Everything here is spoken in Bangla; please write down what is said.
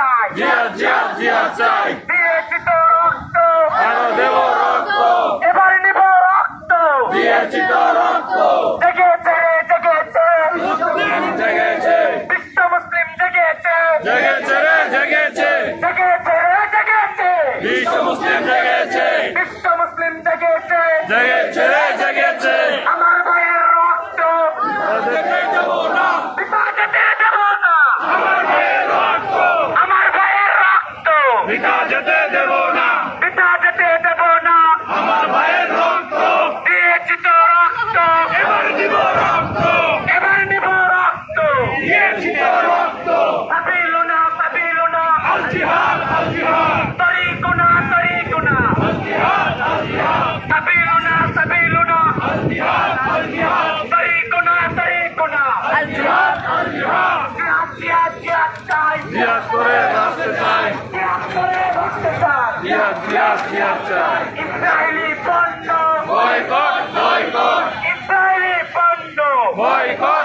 চাই জিয়া জিয়া জিয়া চাই করে বাঁচতে চাই। জিহাদ করে বাঁচতে চাই। জিহাদ জিহাদ জিহাদ চাই ইসরায়েলি পণ্য বয়কট বয়কট। ইসরায়েলি পণ্য বয়কট।